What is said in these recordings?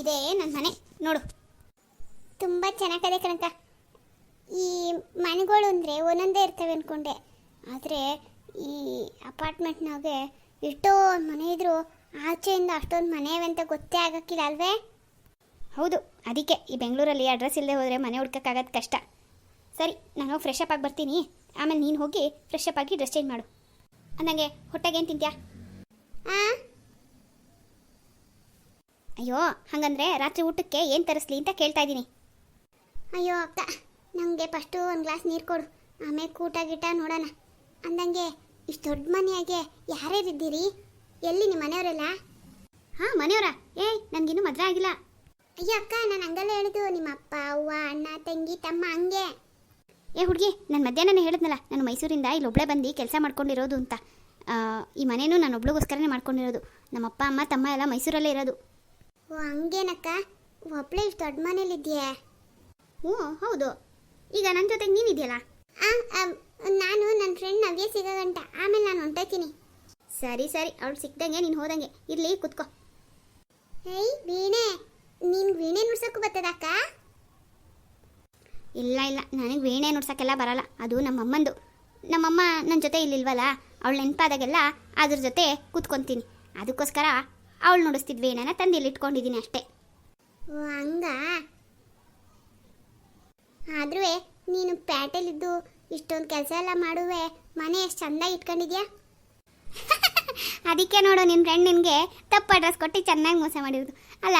ಇದೇ ನನ್ನ ಮನೆ. ನೋಡು. ತುಂಬ ಚೆನ್ನಾಗಿದೆ ಕಣಕ ಈ ಮನೆಗಳು ಅಂದರೆ ಒಂದೊಂದೇ ಇರ್ತವೆ ಅಂದ್ಕೊಂಡೆ ಆದರೆ ಈ ಅಪಾರ್ಟ್ಮೆಂಟ್ನಾಗೆ ಎಷ್ಟೋ ಮನೆ ಇದ್ದರೂ ಆಚೆಯಿಂದ ಅಷ್ಟೊಂದು ಮನೆಯವೆ ಅಂತ ಗೊತ್ತೇ ಆಗೋಕ್ಕಿಲ್ಲ ಅಲ್ವೇ? ಹೌದು, ಅದಕ್ಕೆ. ಈ ಬೆಂಗಳೂರಲ್ಲಿ ಅಡ್ರೆಸ್ ಇಲ್ಲದೆ ಹೋದರೆ ಮನೆ ಹುಡ್ಕೋಕ್ಕಾಗೋದು ಕಷ್ಟ. ಸರಿ, ನಾನು ಫ್ರೆಶ್ ಅಪ್ ಆಗಿ ಬರ್ತೀನಿ. ಆಮೇಲೆ ನೀನು ಹೋಗಿ ಫ್ರೆಶ್ ಅಪ್ ಆಗಿ ಡ್ರೆಸ್ ಚೇಂಜ್ ಮಾಡು. ಅಂದಂಗೆ ಹೊಟ್ಟೆಗೆ ಏನು ತಿಂತ್ಯಾ ಅಯ್ಯೋ, ಹಾಗಂದ್ರೆ ರಾತ್ರಿ ಊಟಕ್ಕೆ ಏನು ತರಿಸ್ಲಿ ಅಂತ ಕೇಳ್ತಾ ಇದ್ದೀನಿ ಅಯ್ಯೋ, ಅಕ್ಕ ನನಗೆ ಫಸ್ಟು ಒಂದು ಗ್ಲಾಸ್ ನೀರು ಕೊಡು. ಆಮೇಲೆ ಊಟ ಗಿಟ ನೋಡೋಣ. ಅಂದಂಗೆ, ಇಷ್ಟು ದೊಡ್ಡ ಮನೆಯಾಗೆ ಯಾರ್ಯಾರಿದ್ದೀರಿ ಎಲ್ಲಿ ನಿಮ್ಮ ಮನೆಯವರೆಲ್ಲ? ಹಾಂ, ಮನೆಯವರ. ಏಯ್ ನನಗಿನ್ನೂ ಮದುವೆ ಆಗಿಲ್ಲ. ಅಯ್ಯೋ, ಅಕ್ಕ, ನಾನು ಹಂಗಲ್ಲ ಹೇಳಿದ್ದು ನಿಮ್ಮ ಅಪ್ಪ, ಅವ್ವ, ಅಣ್ಣ, ತಂಗಿ, ತಮ್ಮ ಹಂಗೆ. ಏ, ಹುಡುಗಿ, ನಾನು ಮಧ್ಯಾಹ್ನನೇ ಹೇಳಿದ್ನಲ್ಲ, ನಾನು ಮೈಸೂರಿಂದ ಇಲ್ಲಿ ಒಬ್ಬಳೇ ಬಂದು ಕೆಲಸ ಮಾಡ್ಕೊಂಡಿರೋದು ಅಂತ. ಈ ಮನೇನೂ ನಾನು ಒಬ್ಳಿಗೋಸ್ಕರನೇ ಮಾಡ್ಕೊಂಡಿರೋದು. ನಮ್ಮ ಅಪ್ಪ ಅಮ್ಮ, ತಮ್ಮ ಎಲ್ಲ ಮೈಸೂರಲ್ಲೇ ಇರೋದು. ಓ ಹಂಗೇನಕ್ಕ? ಒಬ್ಳೆ ಇಷ್ಟು ದೊಡ್ಡ ಮನೇಲಿದ್ಯೆ ಹ್ಞೂ ಹೌದು. ಈಗ ನನ್ನ ಜೊತೆಗೆ ನೀನಿದೆಯಲ್ಲ? ನಾನು ನನ್ನ ಫ್ರೆಂಡ್ ನವ್ಯ ಸಿಗಗಂಟ. ಆಮೇಲೆ ನಾನು ಹೊಂಟೋತೀನಿ ಸರಿ ಸರಿ. ಅವಳು ಸಿಕ್ದಂಗೆ ನೀನು ಹೋದಂಗೆ. ಇರ್ಲಿ ಕುತ್ಕೋ. ಏಯ್ ವೀಣೆ. ನೀನು ವೀಣೆ ನುಡ್ಸೋಕ್ಕೂ ಬರ್ತದಕ್ಕ? ಇಲ್ಲ ಇಲ್ಲ. ನನಗೆ ವೀಣೆ ನುಡ್ಸೋಕ್ಕೆಲ್ಲ ಬರಲ್ಲ. ಅದು ನಮ್ಮಮ್ಮಂದು. ನಮ್ಮಮ್ಮ ನನ್ನ ಜೊತೆ ಇಲ್ಲಿಲ್ವಲ್ಲ? ಅವಳು ನೆನಪಾದಾಗೆಲ್ಲ ಅದ್ರ ಜೊತೆ ಕೂತ್ಕೊತೀನಿ. ಅದಕ್ಕೋಸ್ಕರ ಅವಳು ನೋಡಿಸ್ತಿದ್ವಿ ನಾನು ತಂದು ಇಲ್ಲಿ ಇಟ್ಕೊಂಡಿದ್ದೀನಿ ಅಷ್ಟೇ. ಓ ಹಂಗ? ಆದ್ರೂ ನೀನು ಪ್ಯಾಟೆಲಿದ್ದು ಇಷ್ಟೊಂದು ಕೆಲಸ ಎಲ್ಲ ಮಾಡುವೆ ಮನೆ ಎಷ್ಟು ಚಂದ ಇಟ್ಕೊಂಡಿದ್ಯಾ? ಅದಕ್ಕೆ ನೋಡು ನಿನ್ನ ಫ್ರೆಂಡ್ ನಿನಗೆ ತಪ್ಪು ಅಡ್ರೆಸ್ ಕೊಟ್ಟು ಚೆನ್ನಾಗಿ ಮೋಸ ಮಾಡಿರೋದು. ಅಲ್ಲ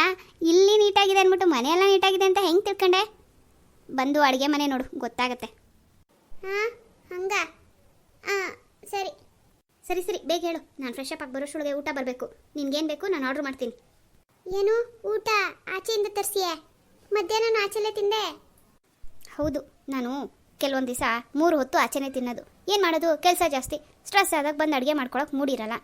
ಇಲ್ಲಿ ನೀಟಾಗಿದೆ ಅಂದ್ಬಿಟ್ಟು ಮನೆಯೆಲ್ಲ ನೀಟಾಗಿದೆ ಅಂತ ಹೆಂಗೆ ತಿಳ್ಕೊಂಡೆ? ಬಂದು ಅಡುಗೆ ಮನೆ ನೋಡು ಗೊತ್ತಾಗತ್ತೆ. ಹಾಂ ಹಂಗ? ಹಾಂ ಸರಿ. ಸರಿ ಸರಿ ಬೇಗ ಹೇಳು. ನಾನು ಫ್ರೆಶ್ ಅಪ್ ಆಗಿ ಬರೋಷ್ಟೊಳಗೆ ಊಟ ಬರಬೇಕು. ನಿನ್ಗೇನು ಬೇಕು ನಾನು ಆರ್ಡ್ರ್ ಮಾಡ್ತೀನಿ. ಏನು? ಊಟ ಆಚೆಯಿಂದ ತರಿಸಿಯೇ? ಮಧ್ಯಾಹ್ನ ಆಚೆಲೇ ತಿಂದೆ? ಹೌದು ನಾನು ಕೆಲವೊಂದು ದಿವಸ ಮೂರು ಹೊತ್ತು ಆಚೆನೇ ತಿನ್ನೋದು. ಏನು ಮಾಡೋದು? ಕೆಲಸ ಜಾಸ್ತಿ. ಸ್ಟ್ರೆಸ್ ಆದಾಗ ಬಂದು ಅಡುಗೆ ಮಾಡ್ಕೊಳಕ್ಕೆ ಮೂಡಿರಲ್ಲ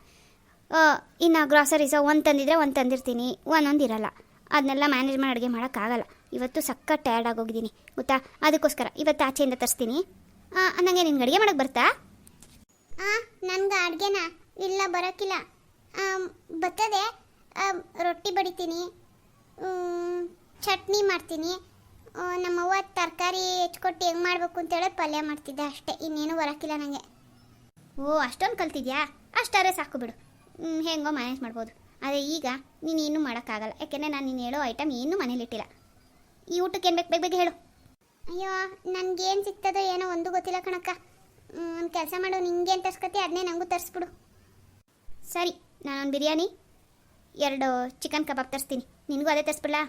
ಇನ್ನು ಗ್ರಾಸರೀಸ ಒಂದು ತಂದಿದ್ರೆ ಒಂದು ತಂದಿರ್ತೀನಿ ಒಂದೊಂದು ಇರಲ್ಲ. ಅದನ್ನೆಲ್ಲ ಮ್ಯಾನೇಜ್ ಮಾಡಿ ಅಡುಗೆ ಮಾಡೋಕ್ಕಾಗಲ್ಲ ಇವತ್ತು ಸಕ್ಕ ಟಯರ್ಡ್ ಆಗೋಗಿದ್ದೀನಿ ಗೊತ್ತಾ? ಅದಕ್ಕೋಸ್ಕರ ಇವತ್ತು ಆಚೆಯಿಂದ ತರಿಸ್ತೀನಿ. ನನಗೆ ನಿನ್ಗೆ ಅಡುಗೆ ಮಾಡೋಕ್ಕೆ ಬರ್ತಾ? ನನ್ಗೆ ಅಡುಗೆನ? ಇಲ್ಲ ಬರೋಕ್ಕಿಲ್ಲ ಬರ್ತದೆ. ರೊಟ್ಟಿ ಬಡಿತೀನಿ. ಚಟ್ನಿ ಮಾಡ್ತೀನಿ. ನಮ್ಮವ್ವ ತರಕಾರಿ ಹೆಚ್ಕೊಟ್ಟು ಹೆಂಗೆ ಮಾಡಬೇಕು ಅಂತೇಳಿ ಪಲ್ಯ ಮಾಡ್ತಿದ್ದೆ ಅಷ್ಟೇ. ಇನ್ನೇನು ಬರೋಕ್ಕಿಲ್ಲ ನನಗೆ ಓ, ಅಷ್ಟೊಂದು ಕಲ್ತಿದ್ಯಾ? ಅಷ್ಟಾರೆ ಸಾಕು ಬಿಡು. ಹೆಂಗೋ ಮ್ಯಾನೇಜ್ ಮಾಡ್ಬೋದು. ಆದರೆ ಈಗ ನೀನು ಏನೂ ಮಾಡೋಕ್ಕಾಗಲ್ಲ. ಯಾಕೆಂದರೆ ನಾನು ನೀನು ಹೇಳೋ ಐಟಮ್ ಏನೂ ಮನೇಲಿಟ್ಟಿಲ್ಲ ಈ ಊಟಕ್ಕೆ ಏನು ಬೇಕು ಬೇಗ ಹೇಳು. ಅಯ್ಯೋ, ನನಗೇನು ಸಿಗ್ತದೋ ಏನೋ ಒಂದು ಗೊತ್ತಿಲ್ಲ ಕಣಕ್ಕ. ಒಂದು ಕೆಲಸ ಮಾಡು ನಿಂಗೇನು ತರ್ಸ್ಕತಿ ಅದನ್ನೇ ನನಗೂ ತರಿಸ್ಬಿಡು. ಸರಿ ನಾನೊಂದು ಬಿರಿಯಾನಿ ಎರಡು ಚಿಕನ್ ಕಬಾಬ್ ತರಿಸ್ತೀನಿ. ನಿನಗೂ ಅದೇ ತರಿಸ್ಬಿಡ್ಲಾ?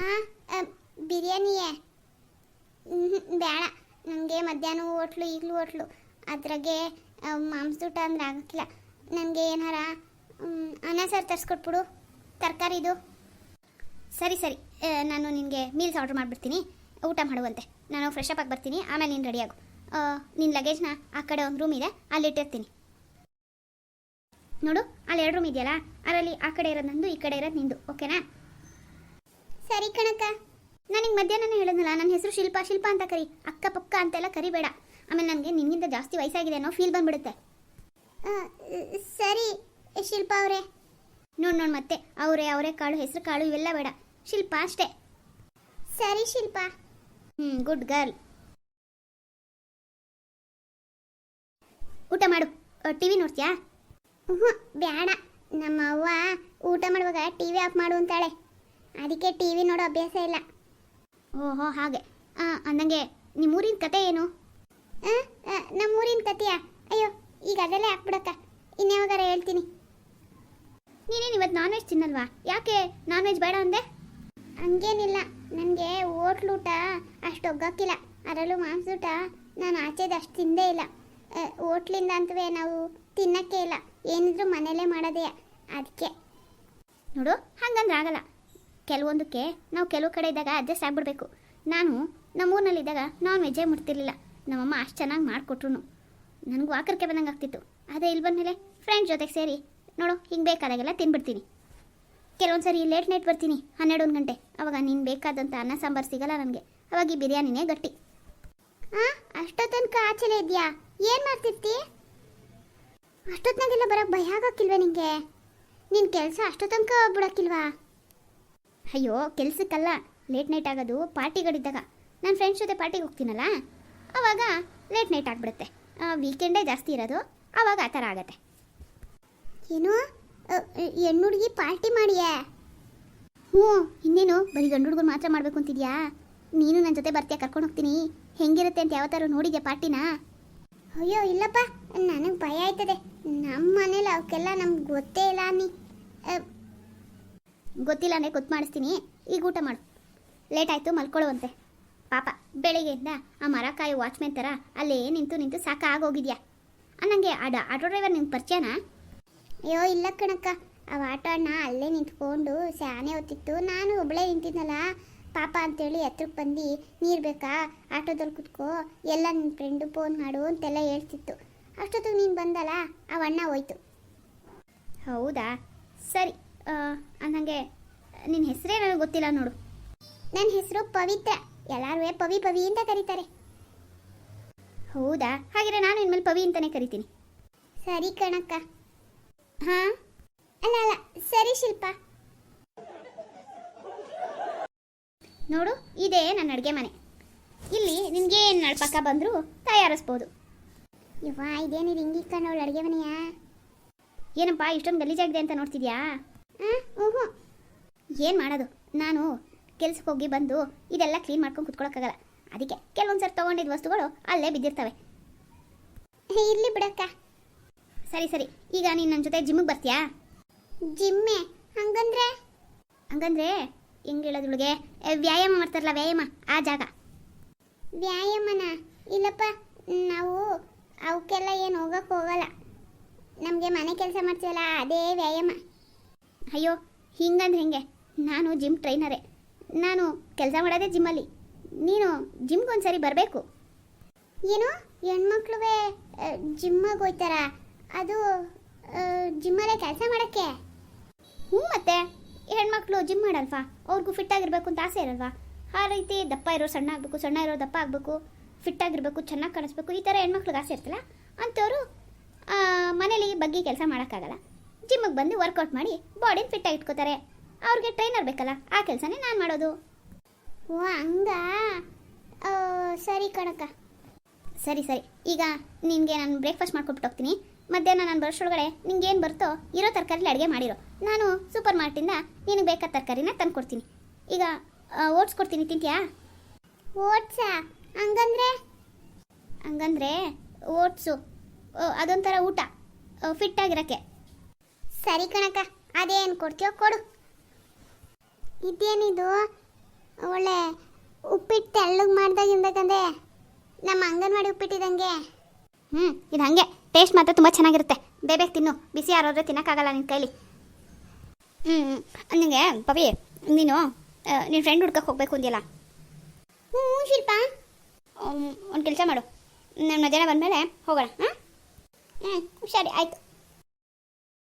ಹಾಂ ಬಿರಿಯಾನಿಯೇ? ಬೇಡ ನನಗೆ ಮಧ್ಯಾಹ್ನ ಹೋಟ್ಲು ಈಗಲೂ ಹೋಟ್ಲು. ಅದ್ರಾಗೆ ಮಾಂಸದೂಟ ಅಂದ್ರೆ ಆಗೋಕ್ಕಿಲ್ಲ. ನನಗೆ ಏನಾರ ಅನ್ನ ಸಾರು ತರಿಸ್ಕೊಟ್ಬಿಡು. ತರಕಾರಿದು ಸರಿ ಸರಿ. ನಾನು ನಿನಗೆ ಮೀಲ್ಸ್ ಆರ್ಡ್ರ್ ಮಾಡಿಬಿಡ್ತೀನಿ. ಊಟ ಮಾಡುವಂತೆ. ನಾನು ಫ್ರೆಶ್ ಅಪ್ ಆಗಿ ಬರ್ತೀನಿ. ಆಮೇಲೆ ನೀನು ರೆಡಿಯಾಗು ನಿನ್ನ ಲಗೇಜ್ನ ಆ ಕಡೆ ಒಂದು ರೂಮ್ ಇದೆ, ಅಲ್ಲಿ ಇಟ್ಟಿರ್ತೀನಿ. ನೋಡು, ಅಲ್ಲಿ ಎರಡು ರೂಮ್ ಇದೆಯಲ್ಲ, ಅದರಲ್ಲಿ ಆ ಕಡೆ ಇರೋದು ನಂದು, ಈ ಕಡೆ ಇರೋದು ನಿಂದು ಓಕೆನಾ ಸರಿ ಕಣಕ್ಕ. ನನಗೆ ಮಧ್ಯಾಹ್ನ ಹೇಳಿದ್ನಲ್ಲ ನನ್ನ ಹೆಸರು ಶಿಲ್ಪ ಶಿಲ್ಪ ಅಂತ ಕರಿ. ಅಕ್ಕ ಪಕ್ಕ ಅಂತೆಲ್ಲ ಕರಿಬೇಡ. ಆಮೇಲೆ ನನಗೆ ನಿನ್ನಿಂದ ಜಾಸ್ತಿ ವಯಸ್ಸಾಗಿದೆ ಅನ್ನೋ ಫೀಲ್ ಬಂದ್ಬಿಡುತ್ತೆ. ಸರಿ ಶಿಲ್ಪ ಅವರೇ. ನೋಡಿ ನೋಡಿ ಮತ್ತೆ, ಅವರೇ ಅವರೇ, ಕಾಳು, ಹೆಸರು, ಕಾಳು ಇವೆಲ್ಲ ಬೇಡ. ಶಿಲ್ಪ ಅಷ್ಟೇ. ಸರಿ, ಶಿಲ್ಪ. ಹ್ಞೂ ಗುಡ್ ಗರ್ಲ್ ಊಟ ಮಾಡು. ಟಿ ವಿ ನೋಡ್ತೀಯಾ? ಹ್ಞೂ ಬೇಡ ನಮ್ಮ ಅವ್ವ ಊಟ ಮಾಡುವಾಗ ಟಿ ವಿ ಆಫ್ ಮಾಡು ಅಂತಾಳೆ. ಅದಕ್ಕೆ ಟಿ ವಿ ನೋಡೋ ಅಭ್ಯಾಸ ಇಲ್ಲ. ಓಹೋ, ಹಾಗೆ. ಅಂದಂಗೆ ನಿಮ್ಮೂರಿನ ಕತೆ ಏನು? ನಮ್ಮೂರಿನ ಕತೆಯಾ? ಅಯ್ಯೋ, ಈಗ ಅದೆಲ್ಲ ಹಾಕ್ಬಿಡಕ್ಕ. ಇನ್ಯಾವಾಗಾರ ಹೇಳ್ತೀನಿ. ನೀನೇನು ಇವತ್ತು ನಾನ್ ವೆಜ್ ತಿನ್ನಲ್ವಾ? ಯಾಕೆ ನಾನ್ ವೆಜ್ ಬೇಡ ಅಂದೆ? ಹಂಗೇನಿಲ್ಲ. ನನಗೆ ಹೋಟ್ಲೂಟ ಅಷ್ಟು ಒಗ್ಗಕ್ಕಿಲ್ಲ. ಅದರಲ್ಲೂ ಮಾಂಸೂಟ ನಾನು ಆಚೆದು ಅಷ್ಟು ತಿಂದೇ ಇಲ್ಲ. ಹೋಟ್ಲಿಂದ ಅಂತವೇ ನಾವು ತಿನ್ನಕ್ಕೆ ಇಲ್ಲ. ಏನಿದ್ರು ಮನೇಲೇ ಮಾಡೋದೇ ಅದಕ್ಕೆ. ನೋಡು, ಹಂಗಂದ್ರೆ ಆಗಲ್ಲ. ಕೆಲವೊಂದಕ್ಕೆ ನಾವು ಕೆಲವು ಕಡೆ ಇದ್ದಾಗ ಅಡ್ಜಸ್ಟ್ ಆಗ್ಬಿಡ್ಬೇಕು. ನಾನು ನಮ್ಮೂರಿನಲ್ಲಿದ್ದಾಗ ನಾನ್ ವೆಜ್ಜೇ ಮುಟ್ತಿರ್ಲಿಲ್ಲ ನಮ್ಮಮ್ಮ ಅಷ್ಟು ಚೆನ್ನಾಗಿ ಮಾಡಿಕೊಟ್ರು ನನಗೂ ವಾಕರ್ಕೆ ಬಂದಂಗೆ ಆಗ್ತಿತ್ತು. ಅದೇ ಇಲ್ಲಿ ಬಂದಮೇಲೆ ಫ್ರೆಂಡ್ ಜೊತೆಗೆ ಸೇರಿ, ನೋಡು, ಹಿಂಗೆ ಬೇಕಾದಾಗೆಲ್ಲ ತಿನ್ಬಿಡ್ತೀನಿ. ಕೆಲವೊಂದು ಸರಿ ಲೇಟ್ ನೈಟ್ ಬರ್ತೀನಿ ಹನ್ನೆರಡು ಒಂದು ಗಂಟೆ. ಅವಾಗ ನೀನು ಬೇಕಾದಂಥ ಅನ್ನ ಸಾಂಬಾರು ಸಿಗಲ್ಲ ನನಗೆ. ಅವಾಗ ಈ ಬಿರಿಯಾನಿನೇ ಗಟ್ಟಿ. ಹಾಂ ಅಷ್ಟೊತ್ತನಕ ಆಚೆಲೆ ಇದೆಯಾ? ಏನು ಮಾಡ್ತಿರ್ತಿ? ಅಷ್ಟೊತ್ತಿನಾಗೆಲ್ಲ ಬರೋಕ್ಕೆ ಭಯ ಆಗಕ್ಕಿಲ್ವೇ ನಿಂಗೆ? ನಿನ್ನ ಕೆಲಸ ಅಷ್ಟೊತ್ತನಕ ಬಿಡಕ್ಕಿಲ್ವಾ ಅಯ್ಯೋ, ಕೆಲ್ಸಕ್ಕಲ್ಲ. ಲೇಟ್ ನೈಟ್ ಆಗೋದು ಪಾರ್ಟಿಗಳಿದ್ದಾಗ. ನನ್ನ ಫ್ರೆಂಡ್ಸ್ ಜೊತೆ ಪಾರ್ಟಿಗೆ ಹೋಗ್ತೀನಲ್ಲ? ಆವಾಗ ಲೇಟ್ ನೈಟ್ ಆಗಿಬಿಡುತ್ತೆ. ವೀಕೆಂಡೇ ಜಾಸ್ತಿ ಇರೋದು. ಆವಾಗ ಆ ಥರ ಆಗತ್ತೆ. ಏನು? ಹೆಣ್ಣು ಹುಡುಗಿ ಪಾರ್ಟಿ ಮಾಡಿಯೇ? ಹ್ಞೂ, ಇನ್ನೇನು? ಬರೀ ಗಂಡು ಹುಡುಗರು ಮಾತ್ರ ಮಾಡಬೇಕು ಅಂತಿದ್ಯಾ ನೀನು ನನ್ನ ಜೊತೆ ಬರ್ತೀಯ, ಕರ್ಕೊಂಡು ಹೋಗ್ತೀನಿ. ಹೆಂಗಿರುತ್ತೆ ಅಂತ ಯಾವತ್ತಾರು ನೋಡಿದೆ ಪಾರ್ಟಿನ? ಅಯ್ಯೋ, ಇಲ್ಲಪ್ಪ. ನನಗೆ ಭಯ ಆಯ್ತದೆ. ನಮ್ಮ ಮನೇಲಿ ಅವಕ್ಕೆಲ್ಲ ನಮ್ಗೆ ಗೊತ್ತೇ ಇಲ್ಲ ನೀ ಅಂದರೆ ಗೊತ್ತು ಮಾಡಿಸ್ತೀನಿ. ಈಗ ಊಟ ಮಾಡು. ಲೇಟ್ ಆಯಿತು, ಮಲ್ಕೊಳ್ಳುವಂತೆ. ಪಾಪ, ಬೆಳಿಗ್ಗೆಯಿಂದ ಆ ಮರಕಾಯಿ ವಾಚ್ಮೆನ್ ಥರ ಅಲ್ಲೇ ನಿಂತು ನಿಂತು ಸಾಕಾಗೋಗಿದ್ಯಾ? ಅನ್ನಂಗೆ ಅಡ ಆಟೋ ಡ್ರೈವರ್ ನಿಮ್ಗೆ ಪರಿಚಯನಾ? ಅಯ್ಯೋ, ಇಲ್ಲ ಕಣಕ್ಕ. ಆ ಆಟೋ ಅಣ್ಣ ಅಲ್ಲೇ ನಿಂತ್ಕೊಂಡು ಸ್ಯಾನೆ ಹೊತ್ತಿತ್ತು. ನಾನು ಒಬ್ಬಳೇ ನಿಂತಿದ್ನಲ್ಲ. ಪಾಪ ಅಂತೇಳಿ ಹತ್ರಕ್ಕೆ ಬಂದು ನೀರು ಬೇಕಾ? ಆಟೋದಲ್ಲಿ ಕುತ್ಕೋ ಎಲ್ಲ ನಿನ್ನ ಫ್ರೆಂಡು ಫೋನ್ ಮಾಡು ಅಂತೆಲ್ಲ ಹೇಳ್ತಿತ್ತು. ಅಷ್ಟೊತ್ತಿಗೆ ನೀನು ಬಂದಲ್ಲ? ಆ ಅಣ್ಣ ಹೋಯ್ತು. ಹೌದಾ? ಸರಿ ನನಗೆ ನಿನ್ನ ಹೆಸರೇ ನನಗೆ ಗೊತ್ತಿಲ್ಲ ನೋಡು. ನನ್ನ ಹೆಸರು ಪವಿತ್ರ. ಎಲ್ಲರೂ ಪವಿ ಪವಿ ಅಂತ ಕರೀತಾರೆ. ಹೌದಾ? ಹಾಗಿದ್ರೆ ನಾನು ಇನ್ಮೇಲೆ ಪವಿ ಅಂತಾನೆ ಕರಿತೀನಿ. ಸರಿ ಕಣಕ್ಕ. ಹಾಂ? ಅಲ್ಲ ಅಲ್ಲ ಸರಿ ಶಿಲ್ಪ. ನೋಡು ಇದೇ ನನ್ನ ಅಡುಗೆ ಮನೆ. ಇಲ್ಲಿ ನಿನಗೆ ಏನು ನಡ್ಪಕ್ಕ ಬಂದರೂ ತಯಾರಿಸ್ಬೋದು. ಇವ ಇದೇನಿದು ಹಿಂಗೆ ಕಣ್ಣವಳು ಅಡುಗೆ ಮನೆಯಾ? ಏನಪ್ಪ ಇಷ್ಟೊಂದು ಗಲೀಜಾಗಿದೆ ಅಂತ ನೋಡ್ತಿದ್ಯಾ? ಹ್ಞೂ ಏನು ಮಾಡೋದು? ನಾನು ಕೆಲ್ಸಕ್ಕೆ ಹೋಗಿ ಬಂದು ಇದೆಲ್ಲ ಕ್ಲೀನ್ ಮಾಡ್ಕೊಂಡು ಕುತ್ಕೊಳಕ್ಕಾಗಲ್ಲ. ಅದಕ್ಕೆ ಕೆಲವೊಂದು ಸರಿ ತೊಗೊಂಡಿದ್ದ ವಸ್ತುಗಳು ಅಲ್ಲೇ ಬಿದ್ದಿರ್ತವೆ. ಇರಲಿ ಬಿಡಕ್ಕ. ಸರಿ ಸರಿ. ಈಗ ನೀನು ನನ್ನ ಜೊತೆ ಜಿಮ್ಮಿಗೆ ಬರ್ತೀಯಾ? ಜಿಮ್ಮೆ ಹಂಗಂದ್ರೆ? ಹಂಗಂದ್ರೆ ಹೆಂಗೆ ಹೇಳೋದ್ರೊಳಗೆ ವ್ಯಾಯಾಮ ಮಾಡ್ತಾರಲ್ಲ ವ್ಯಾಯಾಮ ಆ ಜಾಗ. ವ್ಯಾಯಾಮನ? ಇಲ್ಲಪ್ಪ ನಾವು ಅವಕ್ಕೆಲ್ಲ ಏನು ಹೋಗಕ್ಕೆ ಹೋಗಲ್ಲ. ನಮಗೆ ಮನೆ ಕೆಲಸ ಮಾಡ್ತೀವಲ್ಲ ಅದೇ ವ್ಯಾಯಾಮ. ಅಯ್ಯೋ ಹಿಂಗಂದ್ರೆ ಹೆಂಗೆ? ನಾನು ಜಿಮ್ ಟ್ರೈನರೇ ನಾನು ಕೆಲಸ ಮಾಡೋದೇ ಜಿಮ್ಮಲ್ಲಿ ನೀನು ಜಿಮ್ಗೆ ಒಂದ್ಸರಿ ಬರಬೇಕು. ಏನು? ಹೆಣ್ಮಕ್ಳು ಜಿಮ್ಮಗೆ ಹೋಯ್ತಾರ ಅದು ಜಿಮ್ಮಲ್ಲೇ ಕೆಲಸ ಮಾಡೋಕ್ಕೆ? ಹ್ಞೂ ಮತ್ತೆ. ಹೆಣ್ಮಕ್ಳು ಜಿಮ್ ಮಾಡಲ್ವಾ? ಅವ್ರಿಗೂ ಫಿಟ್ ಆಗಿರ್ಬೇಕು ಅಂತ ಆಸೆ ಇರಲ್ವಾ? ಆ ರೀತಿ ದಪ್ಪ ಇರೋ, ಸಣ್ಣ ಆಗಬೇಕು, ಸಣ್ಣ ಇರೋ, ದಪ್ಪ ಆಗಬೇಕು ಫಿಟ್ ಆಗಿರ್ಬೇಕು, ಚೆನ್ನಾಗಿ ಕಾಣಿಸ್ಬೇಕು, ಈ ಥರ ಹೆಣ್ಮಕ್ಳಿಗೆ ಆಸೆ ಇರ್ತಲ್ಲ, ಅಂಥವ್ರು ಮನೇಲಿ ಬಗ್ಗೆ ಕೆಲಸ ಮಾಡೋಕ್ಕಾಗಲ್ಲ. ಜಿಮ್ಮಿಗೆ ಬಂದು ವರ್ಕೌಟ್ ಮಾಡಿ ಬಾಡಿನ ಫಿಟ್ಟಾಗಿ ಇಟ್ಕೋತಾರೆ. ಅವ್ರಿಗೆ ಟ್ರೈನರ್ ಬೇಕಲ್ಲ, ಆ ಕೆಲಸನೇ ನಾನು ಮಾಡೋದು. ಓ, ಹಂಗ? ಸರಿ ಕಣಕ್ಕ. ಸರಿ ಸರಿ. ಈಗ ನಿನಗೆ ನಾನು ಬ್ರೇಕ್ಫಾಸ್ಟ್ ಮಾಡ್ಕೊಬಿಟ್ಟು ಹೋಗ್ತೀನಿ. ಮಧ್ಯಾಹ್ನ ನಾನು ಬರೋಷ್ಟೊಳಗಡೆ ನಿಂಗೆ ಏನು ಬರುತ್ತೋ ಇರೋ ತರಕಾರಿಲಿ ಅಡುಗೆ ಮಾಡಿರೋ. ನಾನು ಸೂಪರ್ ಮಾರ್ಟಿಂದ ನಿನಗೆ ಬೇಕಾದ ತರಕಾರಿನ ತಂದು ಕೊಡ್ತೀನಿ. ಈಗ ಓಟ್ಸ್ ಕೊಡ್ತೀನಿ ತಿಂತೀಯಾ? ಓಟ್ಸಾ? ಹಂಗಂದ್ರೆ? ಹಂಗಂದ್ರೆ ಓಟ್ಸು ಅದೊಂಥರ ಊಟ ಫಿಟ್ ಆಗಿರೋಕ್ಕೆ. ಸರಿ ಕಣಕ್ಕ ಅದೇನು ಕೊಡ್ತೀಯೋ ಕೊಡು. ಇದೇನಿದು? ಒಳ್ಳೆ ಉಪ್ಪಿಟ್ಟು ತೆಳ್ಳಗೆ ಮಾಡ್ದಾಗಿರ್ಬೇಕಂದ್ರೆ ನಮ್ಮ ಅಂಗನವಾಡಿ ಉಪ್ಪಿಟ್ಟಿದಂಗೆ. ಹ್ಞೂ ಇದು ಹಾಗೆ. ಟೇಸ್ಟ್ ಮಾತ್ರ ತುಂಬ ಚೆನ್ನಾಗಿರುತ್ತೆ. ಬೇಬೇಗ ತಿನ್ನು. ಬಿಸಿ ಯಾರಾದ್ರೆ ತಿನ್ನೋಕ್ಕಾಗಲ್ಲ ನಿನ್ನ ಕೈಲಿ. ಹ್ಞೂ ನನಗೆ ಪವಿ, ನೀನು ನಿನ್ನ ಫ್ರೆಂಡ್ ಹುಡ್ಕಕ್ಕೆ ಹೋಗ್ಬೇಕು ಅಂದಿಲ್ಲ ಹ್ಞೂ ಶಿಲ್ಪ. ಒಂದು ಕೆಲಸ ಮಾಡು. ನಾನು ಮಧ್ಯಾಹ್ನ ಬಂದಮೇಲೆ ಹೋಗೋಣ, ಹಾಂ? ಹ್ಞೂ ಸರಿ, ಆಯಿತು.